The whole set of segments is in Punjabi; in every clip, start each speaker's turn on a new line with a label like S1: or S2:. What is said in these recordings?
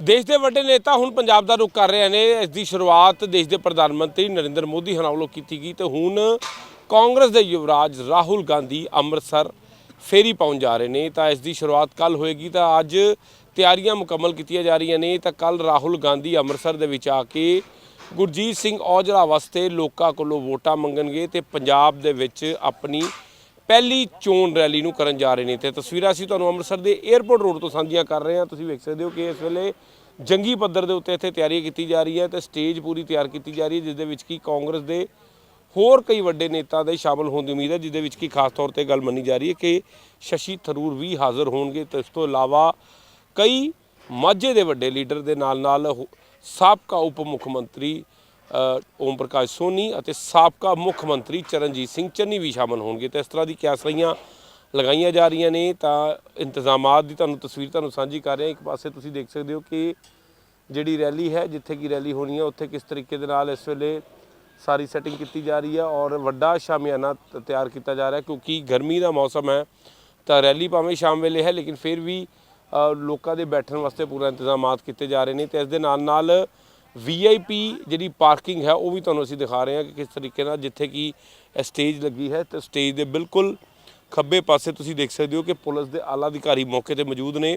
S1: ਦੇਸ਼ ਦੇ ਵੱਡੇ ਨੇਤਾ ਹੁਣ ਪੰਜਾਬ ਦਾ ਰੁਖ ਕਰ ਰਹੇ ਨੇ। ਇਸ ਦੀ ਸ਼ੁਰੂਆਤ ਦੇਸ਼ ਦੇ ਪ੍ਰਧਾਨ ਮੰਤਰੀ ਨਰਿੰਦਰ ਮੋਦੀ ਹਰਾਂ ਵੱਲੋਂ ਕੀਤੀ ਗਈ ਤੇ ਹੁਣ ਕਾਂਗਰਸ ਦੇ ਯੁਵਰਾਜ ਰਾਹੁਲ ਗਾਂਧੀ ਅੰਮ੍ਰਿਤਸਰ ਫੇਰੀ ਪਾਉਣ ਜਾ ਰਹੇ ਨੇ। ਤਾਂ ਇਸ ਦੀ ਸ਼ੁਰੂਆਤ ਕੱਲ ਹੋਏਗੀ ਤਾਂ ਅੱਜ ਤਿਆਰੀਆਂ ਮੁਕੰਮਲ ਕੀਤੀਆਂ ਜਾ ਰਹੀਆਂ ਨੇ। ਤਾਂ ਕੱਲ ਰਾਹੁਲ ਗਾਂਧੀ ਅੰਮ੍ਰਿਤਸਰ ਦੇ ਵਿੱਚ ਆ ਕੇ ਗੁਰਜੀਤ ਸਿੰਘ ਔਜਲਾ ਵਾਸਤੇ ਲੋਕਾਂ ਕੋਲੋਂ ਵੋਟਾਂ ਮੰਗਣਗੇ ਤੇ ਪੰਜਾਬ ਦੇ ਵਿੱਚ ਆਪਣੀ ਪਹਿਲੀ ਚੋਣ ਰੈਲੀ ਨੂੰ ਕਰਨ ਜਾ ਰਹੇ ਨੇ ਤੇ ਤਸਵੀਰਾਂ ਅਸੀਂ ਤੁਹਾਨੂੰ ਅੰਮ੍ਰਿਤਸਰ ਦੇ 에ਅਰਪੋਰਟ ਰੋਡ ਤੋਂ ਸਾਂਝੀਆਂ ਕਰ ਰਹੇ ਹਾਂ। ਤੁਸੀਂ ਵੇਖ ਸਕਦੇ ਹੋ ਕਿ ਇਸ ਵੇਲੇ ਜੰਗੀ ਪੱਧਰ ਦੇ ਉੱਤੇ ਇੱਥੇ ਤਿਆਰੀ ਕੀਤੀ ਜਾ ਰਹੀ ਹੈ ਤੇ ਸਟੇਜ ਪੂਰੀ ਤਿਆਰ ਕੀਤੀ ਜਾ ਰਹੀ ਹੈ, ਜਿਸ ਦੇ ਵਿੱਚ ਕੀ ਕਾਂਗਰਸ ਦੇ ਹੋਰ ਕਈ ਵੱਡੇ ਨੇਤਾ ਦੇ ਸ਼ਾਮਲ ਹੋਣ ਦੀ ਉਮੀਦ ਹੈ, ਜਿਸ ਦੇ ਵਿੱਚ ਕੀ ਖਾਸ ਤੌਰ ਤੇ ਗੱਲ ਮੰਨੀ ਜਾ ਰਹੀ ਹੈ ਕਿ ਸ਼ਸ਼ੀ ਥਰੂਰ ਵੀ ਹਾਜ਼ਰ ਹੋਣਗੇ ਤੇ ਇਸ ਤੋਂ ਇਲਾਵਾ ਕਈ ਮਾਝੇ ਦੇ ਵੱਡੇ ਲੀਡਰ ਦੇ ਨਾਲ ਨਾਲ ਹੋ- ਸਾਬਕਾ ਉਪ ਮੁੱਖ ਮੰਤਰੀ ਓਮ ਪ੍ਰਕਾਸ਼ ਸੋਨੀ ਅਤੇ ਸਾਬਕਾ ਮੁੱਖ ਮੰਤਰੀ ਚਰਨਜੀਤ ਸਿੰਘ ਚੰਨੀ ਵੀ ਸ਼ਾਮਲ ਹੋਣਗੇ ਤੇ ਇਸ ਤਰ੍ਹਾਂ ਦੀ ਕਿਆਸਰੀਆਂ ਲਗਾਈਆਂ ਜਾ ਰਹੀਆਂ ਨੇ ਤਾਂ ਇੰਤਜ਼ਾਮਾਤ ਦੀ ਤੁਹਾਨੂੰ ਤਸਵੀਰ ਤੁਹਾਨੂੰ ਸਾਂਝੀ ਕਰ ਰਹੇ। ਇੱਕ ਪਾਸੇ ਤੁਸੀਂ ਦੇਖ ਸਕਦੇ ਹੋ ਕਿ ਜਿਹੜੀ ਰੈਲੀ ਹੈ, ਜਿੱਥੇ ਕੀ ਰੈਲੀ ਹੋਣੀ ਹੈ, ਉੱਥੇ ਕਿਸ ਤਰੀਕੇ ਦੇ ਨਾਲ ਇਸ ਵੇਲੇ ਸਾਰੀ ਸੈਟਿੰਗ ਕੀਤੀ ਜਾ ਰਹੀ ਹੈ ਔਰ ਵੱਡਾ ਸ਼ਾਮਿਆਨਾ ਤਿਆਰ ਕੀਤਾ ਜਾ ਰਿਹਾ ਕਿਉਂਕਿ ਗਰਮੀ ਦਾ ਮੌਸਮ ਹੈ ਤਾਂ ਰੈਲੀ ਭਾਵੇਂ ਸ਼ਾਮ ਵੇਲੇ ਹੈ ਲੇਕਿਨ ਫਿਰ ਵੀ ਲੋਕਾਂ ਦੇ ਬੈਠਣ ਵਾਸਤੇ ਪੂਰਾ ਇੰਤਜ਼ਾਮਾਤ ਕੀਤੇ ਜਾ ਰਹੇ ਨੇ ਤੇ ਇਸ ਦੇ ਨਾਲ ਨਾਲ ਵੀਆਈਪੀ ਜਿਹੜੀ ਪਾਰਕਿੰਗ ਹੈ, ਉਹ ਵੀ ਤੁਹਾਨੂੰ ਅਸੀਂ ਦਿਖਾ ਰਹੇ ਹਾਂ ਕਿ ਕਿਸ ਤਰੀਕੇ ਨਾਲ ਜਿੱਥੇ ਕੀ ਸਟੇਜ ਲੱਗੀ ਹੈ ਤੇ ਸਟੇਜ ਦੇ ਬਿਲਕੁਲ ਖੱਬੇ ਪਾਸੇ ਤੁਸੀਂ ਦੇਖ ਸਕਦੇ ਹੋ ਕਿ ਪੁਲਿਸ ਦੇ ਆਲਾ ਅਧਿਕਾਰੀ ਮੌਕੇ ਤੇ ਮੌਜੂਦ ਨੇ।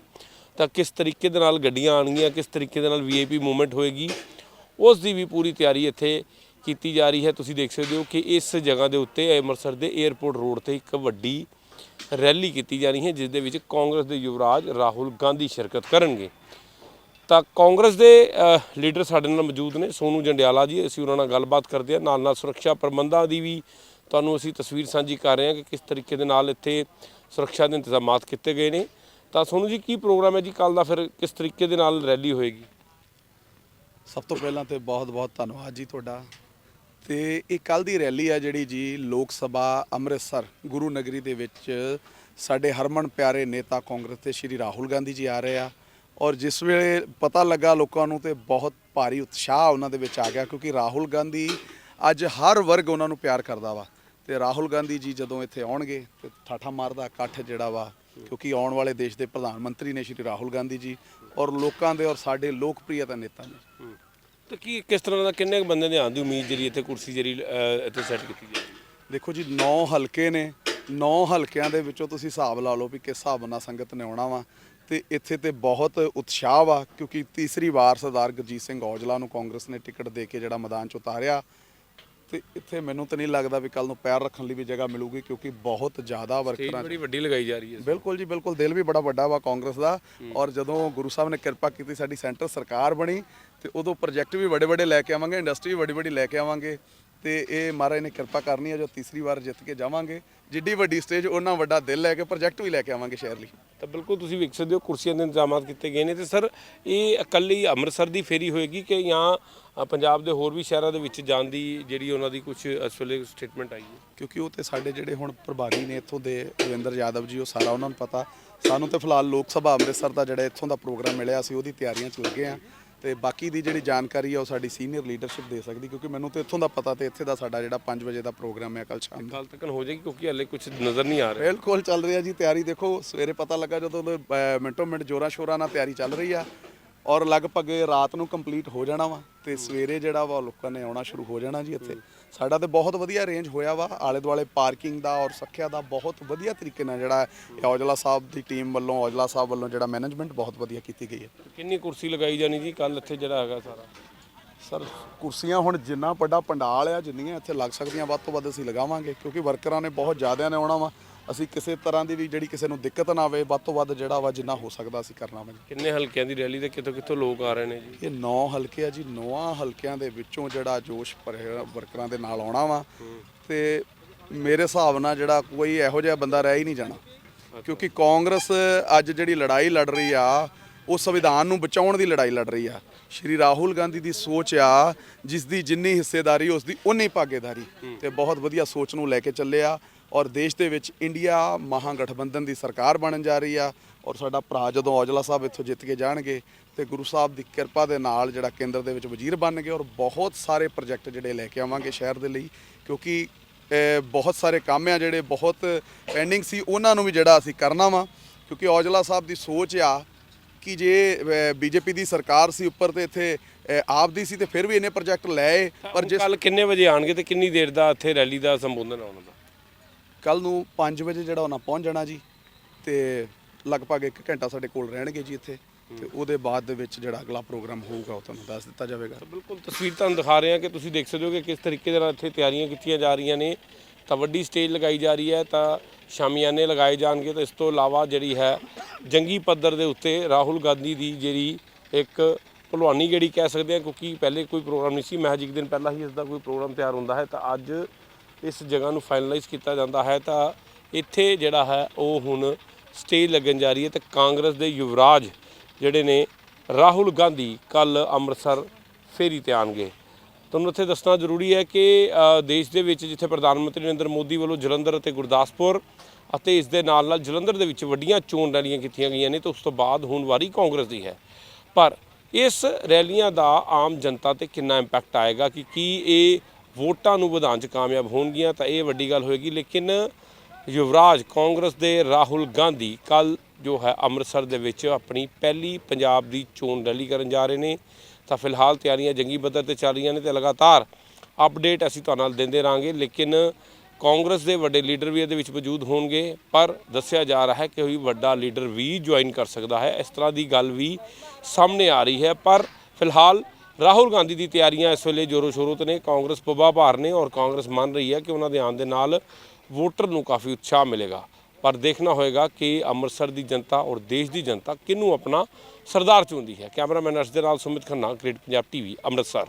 S1: ਤਾਂ ਕਿਸ ਤਰੀਕੇ ਦੇ ਨਾਲ ਗੱਡੀਆਂ ਆਣਗੀਆਂ ਕਿਸ ਤਰੀਕੇ ਦੇ ਨਾਲ ਵੀਆਈਪੀ ਮੂਵਮੈਂਟ ਹੋਏਗੀ, ਉਸ ਦੀ ਵੀ ਪੂਰੀ ਤਿਆਰੀ ਇੱਥੇ ਕੀਤੀ ਜਾ ਰਹੀ ਹੈ। ਤੁਸੀਂ ਦੇਖ ਸਕਦੇ ਹੋ ਕਿ ਇਸ ਜਗ੍ਹਾ ਦੇ ਉੱਤੇ ਅੰਮ੍ਰਿਤਸਰ ਦੇ 에ਅਰਪੋਰਟ ਰੋਡ ਤੇ ਇੱਕ ਵੱਡੀ ਰੈਲੀ ਕੀਤੀ ਜਾਣੀ ਹੈ, ਜਿਸ ਦੇ ਵਿੱਚ ਕਾਂਗਰਸ ਦੇ ਯੁਵਰਾਜ ਰਾਹੁਲ ਗਾਂਧੀ ਸ਼ਿਰਕਤ ਕਰਨਗੇ। ਤਾਂ ਕਾਂਗਰਸ ਦੇ ਲੀਡਰ ਸਾਡੇ ਨਾਲ ਮੌਜੂਦ ਨੇ, ਸੋਨੂ ਜੰਡਿਆਲਾ ਜੀ, ਅਸੀਂ ਉਹਨਾਂ ਨਾਲ ਗੱਲਬਾਤ ਕਰਦੇ ਹਾਂ। ਨਾਲ ਨਾਲ ਸੁਰੱਖਿਆ ਪ੍ਰਬੰਧਾਂ ਦੀ ਵੀ ਤੁਹਾਨੂੰ ਅਸੀਂ ਤਸਵੀਰ ਸਾਂਝੀ ਕਰ ਰਹੇ ਹਾਂ ਕਿ ਕਿਸ ਤਰੀਕੇ ਦੇ ਨਾਲ ਇੱਥੇ ਸੁਰੱਖਿਆ ਦੇ ਇੰਤਜ਼ਾਮਾਤ ਕੀਤੇ ਗਏ ਨੇ। ਤਾਂ ਸੋਨੂ ਜੀ, ਕੀ ਪ੍ਰੋਗਰਾਮ ਹੈ ਜੀ? ਕੱਲ ਦਾ ਫਿਰ ਕਿਸ ਤਰੀਕੇ ਦੇ ਨਾਲ ਰੈਲੀ ਹੋਏਗੀ?
S2: ਸਭ ਤੋਂ ਪਹਿਲਾਂ ਤੇ ਬਹੁਤ-ਬਹੁਤ ਧੰਨਵਾਦ ਜੀ ਤੁਹਾਡਾ। ਤੇ ਇਹ ਕੱਲ ਦੀ ਰੈਲੀ ਆ ਜਿਹੜੀ ਜੀ, ਲੋਕ ਸਭਾ ਅੰਮ੍ਰਿਤਸਰ, ਗੁਰੂ ਨਗਰੀ ਦੇ ਵਿੱਚ ਸਾਡੇ ਹਰਮਨ ਪਿਆਰੇ ਨੇਤਾ ਕਾਂਗਰਸ ਦੇ ਸ਼੍ਰੀ ਰਾਹੁਲ ਗਾਂਧੀ ਜੀ ਆ ਰਹੇ ਆ। ਔਰ ਜਿਸ ਵੇਲੇ ਪਤਾ ਲੱਗਾ ਲੋਕਾਂ ਨੂੰ ਤੇ ਬਹੁਤ ਭਾਰੀ ਉਤਸ਼ਾਹ ਉਹਨਾਂ ਦੇ ਵਿੱਚ ਆ ਗਿਆ ਕਿਉਂਕਿ ਰਾਹੁਲ ਗਾਂਧੀ ਅੱਜ ਹਰ ਵਰਗ ਉਹਨਾਂ ਨੂੰ ਪਿਆਰ ਕਰਦਾ ਵਾ ਤੇ ਰਾਹੁਲ ਗਾਂਧੀ ਜੀ ਜਦੋਂ ਇੱਥੇ ਆਉਣਗੇ ਤੇ ਠਾਠਾ ਮਾਰਦਾ ਇਕੱਠ ਜਿਹੜਾ ਵਾ ਕਿਉਂਕਿ ਆਉਣ ਵਾਲੇ ਦੇਸ਼ ਦੇ ਪ੍ਰਧਾਨ ਮੰਤਰੀ ਨੇ ਸ਼੍ਰੀ ਰਾਹੁਲ ਗਾਂਧੀ ਜੀ ਔਰ ਲੋਕਾਂ ਦੇ ਔਰ ਸਾਡੇ ਲੋਕਪ੍ਰਿਯਤਾ ਨੇਤਾ ਨੇ।
S1: ਤੇ ਕੀ ਕਿਸ ਤਰ੍ਹਾਂ ਦਾ ਕਿੰਨੇ ਕੁ ਬੰਦੇ ਦੇ ਆਉਣ ਦੀ ਉਮੀਦ ਜਿਹੜੀ ਇੱਥੇ ਕੁਰਸੀ ਜਿਹੜੀ ਇੱਥੇ ਸੈੱਟ ਕੀਤੀ ਜਾਏ
S2: ਦੇਖੋ ਜੀ 9 ਹਲਕੇ ਨੇ 9 ਹਲਕਿਆਂ ਦੇ ਵਿੱਚੋਂ ਤੁਸੀਂ ਹਿਸਾਬ ਲਾ ਲਓ ਵੀ ਕਿਸ ਹਿਸਾਬ ਨਾਲ ਸੰਗਤ ਨੇ ਆਉਣਾ ਵਾ। ਤੇ ਇੱਥੇ ਤੇ ਬਹੁਤ ਉਤਸ਼ਾਹ ਵਾ ਕਿਉਂਕਿ ਤੀਸਰੀ ਵਾਰ ਸਰਦਾਰ ਗੁਰਜੀਤ ਸਿੰਘ ਔਜਲਾ ਨੂੰ ਕਾਂਗਰਸ ਨੇ ਟਿਕਟ ਦੇ ਕੇ ਜਿਹੜਾ ਮੈਦਾਨ 'ਚ ਉਤਾਰਿਆ। ਤੇ ਇੱਥੇ ਮੈਨੂੰ ਤਾਂ ਨਹੀਂ ਲੱਗਦਾ ਵੀ ਕੱਲ ਨੂੰ ਪੈਰ ਰੱਖਣ ਲਈ ਵੀ ਜਗ੍ਹਾ ਮਿਲੂਗੀ ਕਿਉਂਕਿ ਬਹੁਤ ਜ਼ਿਆਦਾ ਵਰਕਰਾਂ
S1: ਬੜੀ ਵੱਡੀ ਲਗਾਈ ਜਾ ਰਹੀ ਹੈ
S2: ਬਿਲਕੁਲ ਜੀ ਬਿਲਕੁਲ ਦਿਲ ਵੀ ਬੜਾ ਵੱਡਾ ਵਾ ਕਾਂਗਰਸ ਦਾ। ਔਰ ਜਦੋਂ ਗੁਰੂ ਸਾਹਿਬ ਨੇ ਕਿਰਪਾ ਕੀਤੀ ਸਾਡੀ ਸੈਂਟਰ ਸਰਕਾਰ ਬਣੀ ਤੇ ਉਦੋਂ ਪ੍ਰੋਜੈਕਟ ਵੀ ਵੱਡੇ ਵੱਡੇ ਲੈ ਕੇ ਆਵਾਂਗੇ ਇੰਡਸਟਰੀ ਵੀ ਵੱਡੀ ਵੱਡੀ ਲੈ ਕੇ ਆਵਾਂਗੇ। ਤੇ ਇਹ ਮਹਾਰਾਜ ਨੇ ਕਿਰਪਾ ਕਰਨੀ ਹੈ ਜੋ ਤੀਸਰੀ ਵਾਰ ਜਿੱਤ ਕੇ ਜਾਵਾਂਗੇ। ਜਿੱਡੀ ਵੱਡੀ ਸਟੇਜ ਉਹਨਾਂ ਵੱਡਾ ਦਿਲ ਲੈ ਕੇ ਪ੍ਰੋਜੈਕਟ ਵੀ ਲੈ ਕੇ ਆਵਾਂਗੇ ਸ਼ਹਿਰ ਲਈ।
S1: ਤਾਂ ਬਿਲਕੁਲ ਤੁਸੀਂ ਵੇਖ ਸਕਦੇ ਹੋ, ਕੁਰਸੀਆਂ ਦੇ ਇੰਤਜ਼ਾਮਾਤ ਕੀਤੇ ਗਏ ਨੇ ਤੇ ਸਰ, ਇਹ ਇਕੱਲੀ ਅੰਮ੍ਰਿਤਸਰ ਦੀ ਫੇਰੀ ਹੋਏਗੀ ਕਿ ਜਾਂ ਪੰਜਾਬ ਦੇ ਹੋਰ ਵੀ ਸ਼ਹਿਰਾਂ ਦੇ ਵਿੱਚ ਜਾਣ ਦੀ ਜਿਹੜੀ ਉਹਨਾਂ ਦੀ ਕੁਝ ਇਸ ਵੇਲੇ ਸਟੇਟਮੈਂਟ ਆਈ ਹੈ?
S2: ਕਿਉਂਕਿ ਉਹ ਤੇ ਸਾਡੇ ਜਿਹੜੇ ਹੁਣ ਪ੍ਰਭਾਰੀ ਨੇ ਇੱਥੋਂ ਦੇ, ਰਵਿੰਦਰ ਯਾਦਵ ਜੀ, ਉਹ ਸਾਰਾ ਉਹਨਾਂ ਨੂੰ ਪਤਾ। ਸਾਨੂੰ ਤੇ ਫਿਲਹਾਲ ਲੋਕ ਸਭਾ ਅੰਮ੍ਰਿਤਸਰ ਦਾ ਜਿਹੜਾ ਇੱਥੋਂ ਦਾ ਪ੍ਰੋਗਰਾਮ ਮਿਲਿਆ ਸੀ, ਉਹਦੀ ਤਿਆਰੀਆਂ 'ਚ ਲੱਗੇ ਆ ਤੇ ਬਾਕੀ ਦੀ ਜਿਹੜੀ ਜਾਣਕਾਰੀ ਆ ਉਹ ਸਾਡੀ ਸੀਨੀਅਰ ਲੀਡਰਸ਼ਿਪ ਦੇ ਸਕਦੀ ਕਿਉਂਕਿ ਮੈਨੂੰ ਤੇ ਇੱਥੋਂ ਦਾ ਪਤਾ ਤੇ ਇੱਥੇ ਦਾ ਸਾਡਾ ਜਿਹੜਾ 5 ਵਜੇ ਦਾ ਪ੍ਰੋਗਰਾਮ ਹੈ ਕੱਲ ਸ਼ਾਮ ਦਾ
S1: ਕੱਲ ਤੱਕ ਹੋ ਜਾਏਗੀ ਕਿਉਂਕਿ ਹਲੇ ਕੁਝ ਨਜ਼ਰ ਨਹੀਂ ਆ ਰਿਹਾ।
S2: ਬਿਲਕੁਲ ਚੱਲ ਰਹੀ ਜੀ ਤਿਆਰੀ ਦੇਖੋ ਸਵੇਰੇ ਪਤਾ ਲੱਗਾ ਜਦੋਂ ਮਿੰਟੋ ਮਿੰਟ ਜੋਰਾਂ ਸ਼ੋਰਾਂ ਨਾਲ ਤਿਆਰੀ ਚੱਲ ਰਹੀ ਆ ਔਰ ਲਗਭਗ ਰਾਤ ਨੂੰ ਕੰਪਲੀਟ ਹੋ ਜਾਣਾ ਵਾ। ਤੇ ਸਵੇਰੇ ਜਿਹੜਾ ਵਾ ਲੋਕਾਂ ਨੇ ਆਉਣਾ ਸ਼ੁਰੂ ਹੋ ਜਾਣਾ ਜੀ ਇੱਥੇ। ਸਾਡਾ ਤੇ ਬਹੁਤ ਵਧੀਆ ਅਰੇਂਜ ਹੋਇਆ ਵਾ। ਆਲੇ ਦੁਆਲੇ ਪਾਰਕਿੰਗ ਦਾ ਔਰ ਸੁਰੱਖਿਆ ਦਾ ਬਹੁਤ ਵਧੀਆ ਤਰੀਕੇ ਨਾਲ ਜਿਹੜਾ ਇਹ ਔਜਲਾ ਸਾਹਿਬ ਦੀ ਟੀਮ ਵੱਲੋਂ ਔਜਲਾ ਸਾਹਿਬ ਵੱਲੋਂ ਜਿਹੜਾ ਮੈਨੇਜਮੈਂਟ ਬਹੁਤ ਵਧੀਆ ਕੀਤੀ ਗਈ ਹੈ।
S1: ਕਿੰਨੀ ਕੁਰਸੀ ਲਗਾਈ ਜਾਣੀ ਜੀ? ਕੱਲ ਇੱਥੇ ਜਿਹੜਾ ਹੈਗਾ ਸਾਰਾ।
S2: ਸਰ ਕੁਰਸੀਆਂ ਹੁਣ ਜਿੰਨਾ ਵੱਡਾ ਪੰਡਾਲ ਆ ਜਿੰਨੀਆਂ ਇੱਥੇ ਲੱਗ ਸਕਦੀਆਂ ਵੱਧ ਤੋਂ ਵੱਧ ਅਸੀਂ ਲਗਾਵਾਂਗੇ ਕਿਉਂਕਿ ਵਰਕਰਾਂ ਨੇ ਬਹੁਤ ਜ਼ਿਆਦਿਆਂ ਨੇ ਆਉਣਾ ਵਾ। ਅਸੀਂ ਕਿਸੇ ਤਰ੍ਹਾਂ ਦੀ ਵੀ ਜਿਹੜੀ ਕਿਸੇ ਨੂੰ ਦਿੱਕਤ ਨਾ ਆਵੇ ਵੱਧ ਤੋਂ ਵੱਧ ਜਿਹੜਾ ਵਾ ਜਿੰਨਾ ਹੋ ਸਕਦਾ ਅਸੀਂ ਕਰਨਾ ਵਾ ਜੀ।
S1: ਕਿੰਨੇ ਹਲਕਿਆਂ ਦੀ ਰੈਲੀ ਤੇ ਕਿੱਥੋਂ ਕਿੱਥੋਂ ਲੋਕ ਆ ਰਹੇ ਨੇ ਜੀ?
S2: ਇਹ 9 ਹਲਕੇ ਆ ਜੀ ਨੌਆਂ ਹਲਕਿਆਂ ਦੇ ਵਿੱਚੋਂ ਜਿਹੜਾ ਜੋਸ਼ ਭਰਿਆ ਵਰਕਰਾਂ ਦੇ ਨਾਲ ਆਉਣਾ ਵਾ। ਤੇ ਮੇਰੇ ਹਿਸਾਬ ਨਾਲ ਜਿਹੜਾ ਕੋਈ ਇਹੋ ਜਿਹਾ ਬੰਦਾ ਰਹਿ ਹੀ ਨਹੀਂ ਜਾਣਾ। ਕਿਉਂਕਿ ਕਾਂਗਰਸ ਅੱਜ ਜਿਹੜੀ ਲੜਾਈ ਲੜ ਰਹੀ ਆ ਉਹ ਸੰਵਿਧਾਨ ਨੂੰ ਬਚਾਉਣ ਦੀ ਲੜਾਈ ਲੜ ਰਹੀ ਆ। ਸ਼੍ਰੀ ਰਾਹੁਲ ਗਾਂਧੀ ਦੀ ਸੋਚ ਆ, ਜਿਸ ਦੀ ਜਿੰਨੀ ਹਿੱਸੇਦਾਰੀ, ਉਸ ਦੀ ਉਨੀ ਭਾਗੇਦਾਰੀ। ਤੇ ਬਹੁਤ ਵਧੀਆ ਸੋਚ ਨੂੰ ਲੈ ਕੇ ਚੱਲੇ ਆ ਔਰ ਦੇਸ਼ ਦੇ ਵਿੱਚ ਇੰਡੀਆ ਮਹਾਗਠਬੰਧਨ ਦੀ ਸਰਕਾਰ ਬਣਨ ਜਾ ਰਹੀ ਆ ਔਰ ਸਾਡਾ ਭਰਾ ਜਦੋਂ ਔਜਲਾ ਸਾਹਿਬ ਇੱਥੋਂ ਜਿੱਤ ਕੇ ਜਾਣਗੇ ਤੇ ਗੁਰੂ ਸਾਹਿਬ ਦੀ ਕਿਰਪਾ ਦੇ ਨਾਲ ਜਿਹੜਾ ਕੇਂਦਰ ਦੇ ਵਿੱਚ ਵਜ਼ੀਰ ਬਣ ਗਏ ਔਰ ਬਹੁਤ ਸਾਰੇ ਪ੍ਰੋਜੈਕਟ ਜਿਹੜੇ ਲੈ ਕੇ ਆਵਾਂਗੇ ਸ਼ਹਿਰ ਦੇ ਲਈ, ਕਿਉਂਕਿ ਬਹੁਤ ਸਾਰੇ ਕੰਮ ਆ ਜਿਹੜੇ ਬਹੁਤ ਪੈਂਡਿੰਗ ਸੀ, ਉਹਨਾਂ ਨੂੰ ਵੀ ਜਿਹੜਾ ਅਸੀਂ ਕਰਨਾ ਵਾ, ਕਿਉਂਕਿ ਔਜਲਾ ਸਾਹਿਬ ਦੀ ਸੋਚ ਆ ਕਿ ਜੇ ਬੀਜੇਪੀ ਦੀ ਸਰਕਾਰ ਸੀ ਉੱਪਰ ਤੇ ਇੱਥੇ ਅ, ਆਪ ਦੀ ਸੀ ਤੇ ਫਿਰ ਵੀ ਇਹਨੇ ਪ੍ਰੋਜੈਕਟ ਲਏ ਪਰ ਜਿਸ
S1: ਕੱਲ ਕਿੰਨੇ ਵਜੇ ਆਣਗੇ ਤੇ ਕਿੰਨੀ ਦੇਰ ਦਾ ਇੱਥੇ ਰੈਲੀ ਦਾ ਸੰਬੋਧਨ ਆ ਉਹਨਾਂ ਦਾ?
S2: ਕੱਲ ਨੂੰ 5 ਵਜੇ ਜਿਹੜਾ ਉਹਨਾਂ ਪਹੁੰਚ ਜਾਣਾ ਜੀ ਤੇ ਲਗਭਗ 1 ਘੰਟਾ ਸਾਡੇ ਕੋਲ ਰਹਿਣਗੇ ਜੀ ਇੱਥੇ ਤੇ ਉਹਦੇ ਬਾਅਦ ਦੇ ਵਿੱਚ ਜਿਹੜਾ ਅਗਲਾ ਪ੍ਰੋਗਰਾਮ ਹੋਊਗਾ ਉਹ ਤੁਹਾਨੂੰ ਦੱਸ ਦਿੱਤਾ ਜਾਵੇਗਾ।
S1: ਬਿਲਕੁਲ ਤਸਵੀਰ ਤੁਹਾਨੂੰ ਦਿਖਾ ਰਹੇ ਹਾਂ ਕਿ ਤੁਸੀਂ ਦੇਖ ਸਕਦੇ ਹੋ ਕਿ ਕਿਸ ਤਰੀਕੇ ਦੇ ਨਾਲ ਇੱਥੇ ਤਿਆਰੀਆਂ ਕੀਤੀਆਂ ਜਾ ਰਹੀਆਂ ਨੇ। ਤਾਂ ਵੱਡੀ ਸਟੇਜ ਲਗਾਈ ਜਾ ਰਹੀ ਹੈ, ਤਾਂ ਸ਼ਾਮਿਆਨੇ ਲਗਾਏ ਜਾਣਗੇ। ਤਾਂ ਇਸ ਤੋਂ ਇਲਾਵਾ ਜਿਹੜੀ ਹੈ ਜੰਗੀ ਪੱਧਰ ਦੇ ਉੱਤੇ ਰਾਹੁਲ ਗਾਂਧੀ ਦੀ ਜਿਹੜੀ ਇੱਕ ਭਲਵਾਨੀ ਜਿਹੜੀ ਕਹਿ ਸਕਦੇ ਹਾਂ, ਕਿਉਂਕਿ ਪਹਿਲੇ ਕੋਈ ਪ੍ਰੋਗਰਾਮ ਨਹੀਂ ਸੀ ਮਹਿਜ ਇੱਕ ਦਿਨ ਪਹਿਲਾਂ ਹੀ ਇਸ ਦਾ ਕੋਈ ਪ੍ਰੋਗਰਾਮ ਤਿਆਰ ਹੁੰਦਾ ਹੈ, ਤਾਂ ਅੱਜ ਇਸ ਜਗ੍ਹਾ ਨੂੰ ਫਾਈਨਲਾਈਜ਼ ਕੀਤਾ ਜਾਂਦਾ ਹੈ। ਤਾਂ ਇੱਥੇ ਜਿਹੜਾ ਹੈ, ਉਹ ਹੁਣ ਸਟੇਜ ਲੱਗਣ ਜਾ ਰਹੀ ਹੈ, ਤੇ ਕਾਂਗਰਸ ਦੇ ਯੁਵਰਾਜ ਜਿਹੜੇ ਨੇ, ਰਾਹੁਲ ਗਾਂਧੀ ਕੱਲ ਅੰਮ੍ਰਿਤਸਰ ਫੇਰੀ ਤੇ ਆਣਗੇ ਤੁਹਾਨੂੰ ਇੱਥੇ ਦੱਸਣਾ ਜ਼ਰੂਰੀ ਹੈ ਕਿ ਦੇਸ਼ ਦੇ ਵਿੱਚ ਜਿੱਥੇ ਪ੍ਰਧਾਨ ਮੰਤਰੀ ਨਰਿੰਦਰ ਮੋਦੀ ਵੱਲੋਂ ਜਲੰਧਰ ਅਤੇ ਗੁਰਦਾਸਪੁਰ ਅਤੇ ਇਸ ਦੇ ਨਾਲ ਨਾਲ ਜਲੰਧਰ ਦੇ ਵਿੱਚ ਵੱਡੀਆਂ ਚੋਣ ਰੈਲੀਆਂ ਕੀਤੀਆਂ ਗਈਆਂ ਨੇ, ਤੇ ਉਸ ਤੋਂ ਬਾਅਦ ਹੁਣ ਵਾਰੀ ਕਾਂਗਰਸ ਦੀ ਹੈ। ਪਰ ਇਸ ਰੈਲੀਆਂ ਦਾ ਆਮ ਜਨਤਾ ਤੇ ਕਿੰਨਾ ਇੰਪੈਕਟ ਆਏਗਾ ਕਿ ਕੀ ਇਹ ਵੋਟਾਂ ਨੂੰ ਵਧਾਉਣ 'ਚ ਕਾਮਯਾਬ ਹੋਣਗੀਆਂ, ਤਾਂ ਇਹ ਵੱਡੀ ਗੱਲ ਹੋਏਗੀ। ਲੇਕਿਨ ਯੁਵਰਾਜ ਕਾਂਗਰਸ ਦੇ ਰਾਹੁਲ ਗਾਂਧੀ ਕੱਲ ਜੋ ਹੈ ਅੰਮ੍ਰਿਤਸਰ ਦੇ ਵਿੱਚ ਆਪਣੀ ਪਹਿਲੀ ਪੰਜਾਬ ਦੀ ਚੋਣ ਰੈਲੀ ਕਰਨ ਜਾ ਰਹੇ ਨੇ। ਤਾਂ ਫਿਲਹਾਲ ਤਿਆਰੀਆਂ ਜੰਗੀ ਪੱਧਰ ਤੇ ਚੱਲ ਰਹੀਆਂ ਨੇ ਤੇ ਲਗਾਤਾਰ ਅਪਡੇਟ ਅਸੀਂ ਤੁਹਾਨੂੰ ਨਾਲ ਦਿੰਦੇ ਰਾਂਗੇ ਲੇਕਿਨ ਕਾਂਗਰਸ ਦੇ ਵੱਡੇ ਲੀਡਰ ਵੀ ਇਹਦੇ ਵਿੱਚ ਮੌਜੂਦ ਹੋਣਗੇ, ਪਰ ਦੱਸਿਆ ਜਾ ਰਿਹਾ ਹੈ ਕਿ ਕੋਈ ਵੱਡਾ ਲੀਡਰ ਵੀ ਜੁਆਇਨ ਕਰ ਸਕਦਾ ਹੈ। ਇਸ ਤਰ੍ਹਾਂ ਦੀ ਗੱਲ ਵੀ ਸਾਹਮਣੇ ਆ ਰਹੀ ਹੈ। ਪਰ ਫਿਲਹਾਲ ਰਾਹੁਲ ਗਾਂਧੀ ਦੀ ਤਿਆਰੀਆਂ ਇਸ ਵੇਲੇ ਜ਼ੋਰੋ ਸ਼ੋਰੋ ਤੇ ਨੇ। ਕਾਂਗਰਸ ਪੱਬਾ ਭਾਰ ਨੇ ਔਰ ਕਾਂਗਰਸ ਮੰਨ ਰਹੀ ਹੈ ਕਿ ਉਹਨਾਂ ਦੇ ਆਉਣ ਦੇ ਨਾਲ ਵੋਟਰ ਨੂੰ ਕਾਫੀ ਉਤਸ਼ਾਹ ਮਿਲੇਗਾ। ਪਰ ਦੇਖਣਾ ਹੋਏਗਾ ਕਿ ਅੰਮ੍ਰਿਤਸਰ ਦੀ ਜਨਤਾ ਔਰ ਦੇਸ਼ ਦੀ ਜਨਤਾ ਕਿਹਨੂੰ ਆਪਣਾ ਸਰਦਾਰ ਚੁਣਦੀ ਹੈ। ਕੈਮਰਾਮੈਨ ਅਰਸ਼ ਦੇ ਨਾਲ ਸੁਮਿਤ ਖੰਨਾ ਗ੍ਰੇਟ ਪੰਜਾਬ ਟੀਵੀ ਅੰਮ੍ਰਿਤਸਰ।